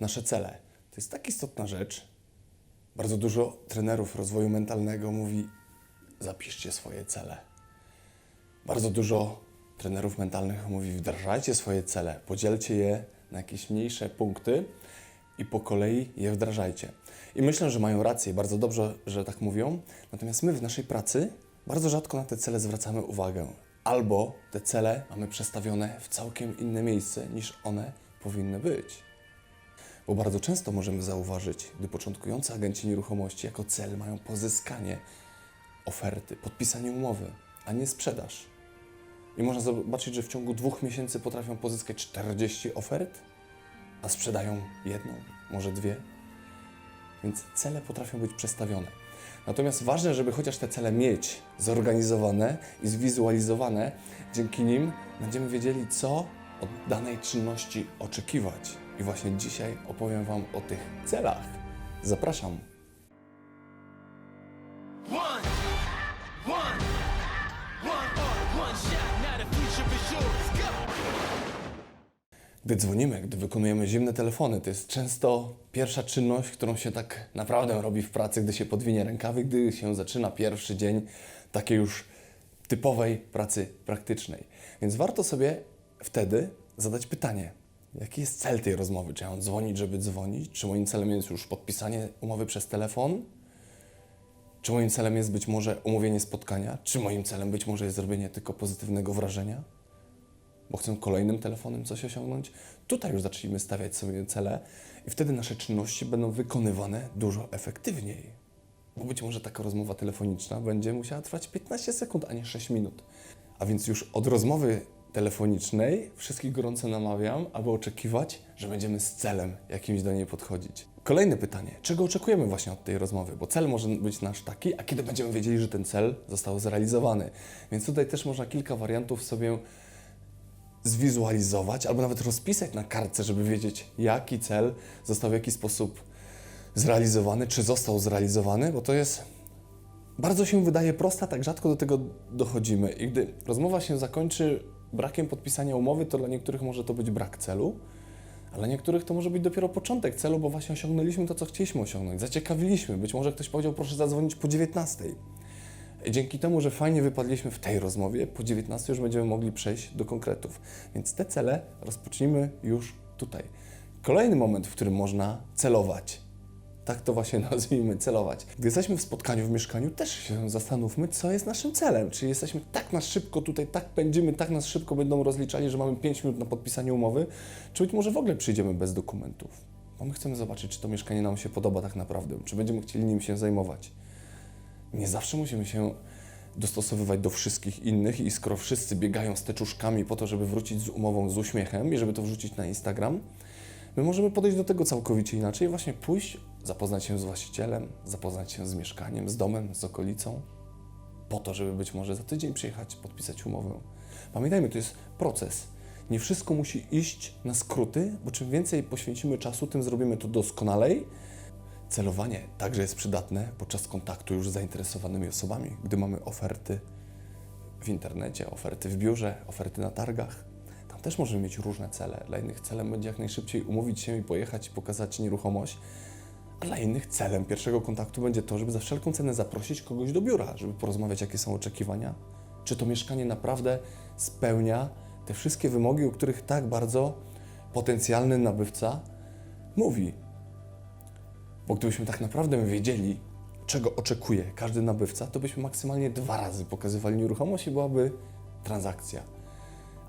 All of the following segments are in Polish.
nasze cele. To jest tak istotna rzecz. Bardzo dużo trenerów rozwoju mentalnego mówi: zapiszcie swoje cele. Bardzo dużo trenerów mentalnych mówi: wdrażajcie swoje cele, podzielcie je na jakieś mniejsze punkty i po kolei je wdrażajcie. I myślę, że mają rację, bardzo dobrze, że tak mówią. Natomiast my w naszej pracy bardzo rzadko na te cele zwracamy uwagę. Albo te cele mamy przestawione w całkiem inne miejsce niż one powinny być. Bo bardzo często możemy zauważyć, gdy początkujący agenci nieruchomości jako cel mają pozyskanie oferty, podpisanie umowy, a nie sprzedaż. I można zobaczyć, że w ciągu dwóch miesięcy potrafią pozyskać 40 ofert, a sprzedają jedną, może dwie. Więc cele potrafią być przestawione. Natomiast ważne, żeby chociaż te cele mieć zorganizowane i zwizualizowane, dzięki nim będziemy wiedzieli, co od danej czynności oczekiwać. I właśnie dzisiaj opowiem Wam o tych celach. Zapraszam. Gdy dzwonimy, gdy wykonujemy zimne telefony, to jest często pierwsza czynność, którą się tak naprawdę robi w pracy, gdy się podwinie rękawy, gdy się zaczyna pierwszy dzień takiej już typowej pracy praktycznej. Więc warto sobie wtedy zadać pytanie, jaki jest cel tej rozmowy? Czy ja mam dzwonić, żeby dzwonić? Czy moim celem jest już podpisanie umowy przez telefon? Czy moim celem jest być może umówienie spotkania? Czy moim celem być może jest zrobienie tylko pozytywnego wrażenia? bo chcę kolejnym telefonem coś osiągnąć. Tutaj już zacznijmy stawiać sobie cele i wtedy nasze czynności będą wykonywane dużo efektywniej. Bo być może taka rozmowa telefoniczna będzie musiała trwać 15 sekund, a nie 6 minut. A więc już od rozmowy telefonicznej wszystkich gorąco namawiam, aby oczekiwać, że będziemy z celem jakimś do niej podchodzić. Kolejne pytanie. Czego oczekujemy właśnie od tej rozmowy? Bo cel może być nasz taki, a kiedy będziemy wiedzieli, że ten cel został zrealizowany? Więc tutaj też można kilka wariantów sobie zwizualizować albo nawet rozpisać na kartce, żeby wiedzieć, jaki cel został w jaki sposób zrealizowany, czy został zrealizowany, bo to jest bardzo się wydaje prosta, tak rzadko do tego dochodzimy. I gdy rozmowa się zakończy brakiem podpisania umowy, to dla niektórych może to być brak celu, a dla niektórych to może być dopiero początek celu, bo właśnie osiągnęliśmy to, co chcieliśmy osiągnąć. Zaciekawiliśmy. Być może ktoś powiedział, proszę zadzwonić po 19. I dzięki temu, że fajnie wypadliśmy w tej rozmowie, po 19 już będziemy mogli przejść do konkretów. Więc te cele rozpocznijmy już tutaj. Kolejny moment, w którym można celować. Tak to właśnie nazwijmy, celować. Gdy jesteśmy w spotkaniu w mieszkaniu, też się zastanówmy, co jest naszym celem. Czy jesteśmy tak na szybko tutaj, tak pędzimy, tak nas szybko będą rozliczali, że mamy 5 minut na podpisanie umowy, czy być może w ogóle przyjdziemy bez dokumentów. Bo my chcemy zobaczyć, czy to mieszkanie nam się podoba tak naprawdę, czy będziemy chcieli nim się zajmować. Nie zawsze musimy się dostosowywać do wszystkich innych i skoro wszyscy biegają z teczuszkami po to, żeby wrócić z umową z uśmiechem i żeby to wrzucić na Instagram, my możemy podejść do tego całkowicie inaczej właśnie pójść, zapoznać się z właścicielem, zapoznać się z mieszkaniem, z domem, z okolicą, po to, żeby być może za tydzień przyjechać, podpisać umowę. Pamiętajmy, to jest proces. Nie wszystko musi iść na skróty, bo czym więcej poświęcimy czasu, tym zrobimy to doskonalej. Celowanie także jest przydatne podczas kontaktu już z zainteresowanymi osobami, gdy mamy oferty w internecie, oferty w biurze, oferty na targach. Też możemy mieć różne cele. Dla innych celem będzie jak najszybciej umówić się i pojechać i pokazać nieruchomość, a dla innych celem pierwszego kontaktu będzie to, żeby za wszelką cenę zaprosić kogoś do biura, żeby porozmawiać, jakie są oczekiwania, czy to mieszkanie naprawdę spełnia te wszystkie wymogi, o których tak bardzo potencjalny nabywca mówi. Bo gdybyśmy tak naprawdę wiedzieli, czego oczekuje każdy nabywca, to byśmy maksymalnie dwa razy pokazywali nieruchomość i byłaby transakcja.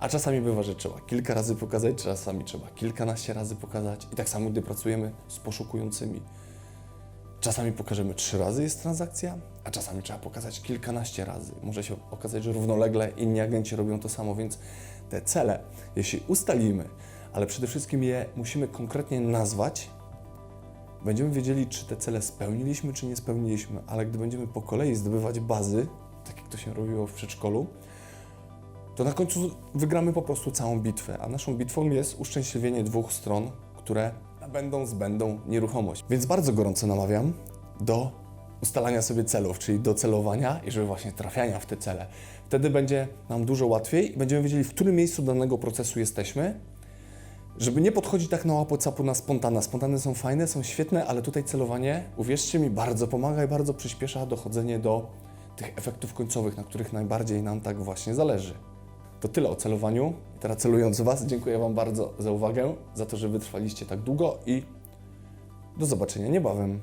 A czasami bywa, że trzeba kilka razy pokazać, czasami trzeba kilkanaście razy pokazać. I tak samo, gdy pracujemy z poszukującymi. Czasami pokażemy trzy razy jest transakcja, a czasami trzeba pokazać kilkanaście razy. Może się okazać, że równolegle inni agenci robią to samo, więc te cele, jeśli ustalimy, ale przede wszystkim je musimy konkretnie nazwać, będziemy wiedzieli, czy te cele spełniliśmy, czy nie spełniliśmy, ale gdy będziemy po kolei zdobywać bazy, tak jak to się robiło w przedszkolu, to na końcu wygramy po prostu całą bitwę. A naszą bitwą jest uszczęśliwienie dwóch stron, które będą zbędą nieruchomość. Więc bardzo gorąco namawiam do ustalania sobie celów, czyli do celowania i żeby właśnie trafiania w te cele. Wtedy będzie nam dużo łatwiej i będziemy wiedzieli, w którym miejscu danego procesu jesteśmy, żeby nie podchodzić tak na łapocapu na spontana. Spontany są fajne, są świetne, ale tutaj celowanie, uwierzcie mi, bardzo pomaga i bardzo przyspiesza dochodzenie do tych efektów końcowych, na których najbardziej nam tak właśnie zależy. To tyle o celowaniu. Teraz celując Was, dziękuję Wam bardzo za uwagę, za to, że wytrwaliście tak długo i do zobaczenia niebawem.